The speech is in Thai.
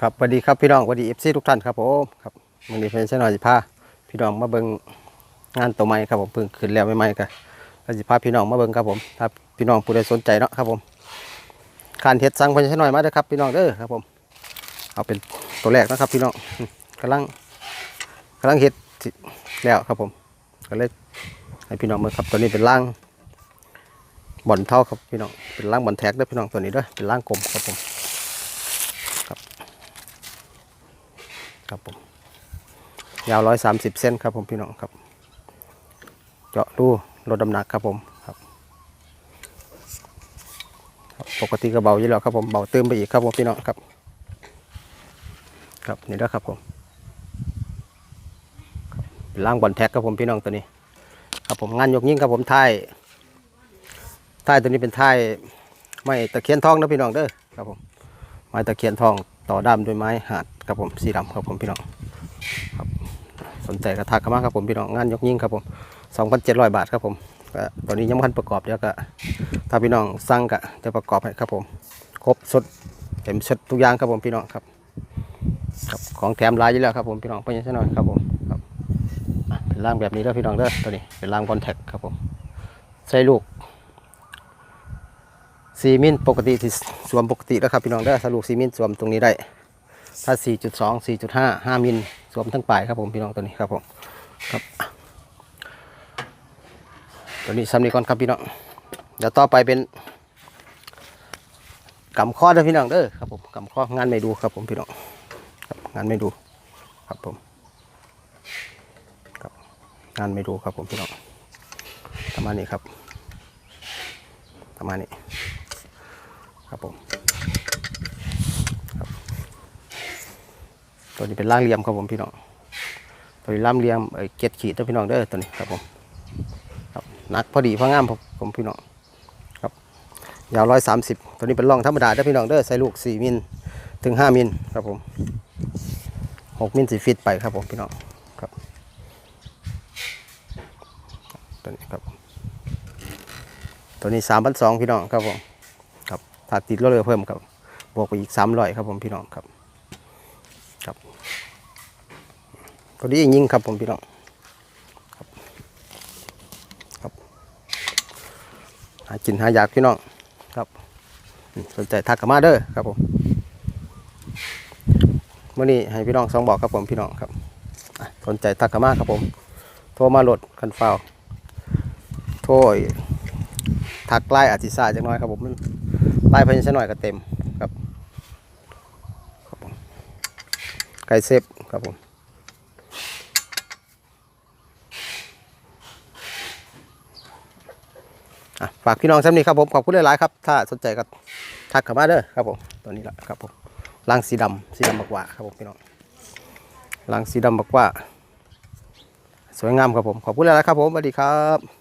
ครับสวัสดีครับพี่น้องสวัสดีเอฟซีทุกท่านครับผมครับวันนี้เป็นเช่นหน่อยสิพาพี่น้องมาเบิ่งงานตัวใหม่ครับผมเพิ่งขึ้นแล้วใหม่ๆกันก็สิพาพี่น้องมาเบิ่งครับผมถ้าพี่น้องผู้ใดสนใจเนาะครับผมการเฮ็ดสั่งเพิ่นเช่นหน่อยมาเด้อครับพี่น้องเด้อครับผมเอาเป็นตัวแรกนะครับ พี่น้องกำลังกำลังเฮ็ดสิแล้วครับผมก็เลยให้พี่น้องมาครับตัวนี้เป็นล่างบ่อนเท่าครับพี่น้องเป็นล่างบ่อนแท็กด้อพี่น้องตัวนี้ด้อเป็นล่างกลมครับผม ครับผมยาวร้อยสามสิบเส้นครับผมพี่น้องครับ เจาะรูลดน้ำหนักครับผมครับ ปกติก็เบาอยู่แล้วครับผมเบาเติมไปอีกครับผมพี่น้องครับ ครับนี่แล้วครับผมเป็นล่างบอลแท็กครับผมพี่น้องตัวนี้ ครับผมงานยกยิ่งครับผมท้ายท้ายตัวนี้เป็นท้ายไม้ตะเคียนทองนะพี่น้องเด้อครับผมไม้ตะเคียนทองต่อด้ามด้วยไม้หาด ครับผมสีดำครับผมพี่น้องครับสนใจกระทักกันมาครับผมพี่น้องงานยกยิ่งครับผม2,700บาทครับผมก็ตอนนี้ยังไม่ทันประกอบเดี๋ยวก็ถ้าพี่น้องสั่งก็จะประกอบให้ครับผมครบสดเต็มสดทุกอย่างครับผมพี่น้องครับครับของแถมลายอยู่แล้วครับผมพี่น้องเพิ่นยังน้อยครับผมครับอะเป็นร่างแบบนี้แล้วพี่น้องเด้อตัวนี้เป็นร่างบอลแท็กครับผมใส่ลูกซีมินปกติที่สวมปกติแล้วครับพี่น้องเด้อสรุปซีมินสวมตรงนี้ได้ ถ้า 4.2 4.5 5 มิลสวมทั้งปลายครับผมพี่น้องตัวนี้ครับผมครับตัวนี้ซ้ำนี้ก่อนครับพี่น้องเดี๋ยวต่อไปเป็นกำข้อเด้อพี่น้องเด้อครับผมกำข้องานไม่ดูครับผมพี่น้องครับงานไม่ดูครับผมครับงานไม่ดูครับผมพี่น้องประมาณนี้ครับประมาณนี้ครับผมครับ ตัวนี้เป็นล่างเหลี่ยมครับผมพี่น้องตัวนี้ล่ามเหลี่ยมเอ้ยเจ็ดขีดตัวพี่น้องเด้อตัวนี้ครับผมครับนักพอดีพองามครับผมพี่น้องครับยาวร้อยสามสิบตัวนี้เป็นร่องธรรมดาเด้อพี่น้องเด้อใส่ลูกสี่มิลถึงห้ามิลครับผมหกมิลสี่ฟิตไปครับผมพี่น้องครับตัวนี้ครับตัวนี้สามพันสองพี่น้องครับผมครับถ้าติดรถเรือเพิ่มครับบวกไปอีกสามร้อยครับผมพี่น้องครับ พอดียิ่งครับผมพี่น้องครับครับหากินหายากพี่น้องครับสนใจทักกันมาเด้อครับผมเมื่อนี้ให้พี่น้องสองบอกครับผมพี่น้องครับสนใจทักกันมาครับผม โทรมาโหลดคันเฝ้าโทรทักไล่อาทิซาจังน้อยครับผมไล่เพิ่นซะหน่อยก็เต็มครับครับผมไก่เซฟครับผมอะ ฝากพี่น้องซ้ำนี้ครับผมขอบคุณหลายๆครับถ้าสนใจก็ทักเข้ามาเด้อครับผมตัวนี้แหละครับผมลังสีดำสีดำบักว่าครับผมพี่น้องลังสีดำบักว่า สวยงามครับผมขอบคุณหลายๆครับผมสวัสดีครับ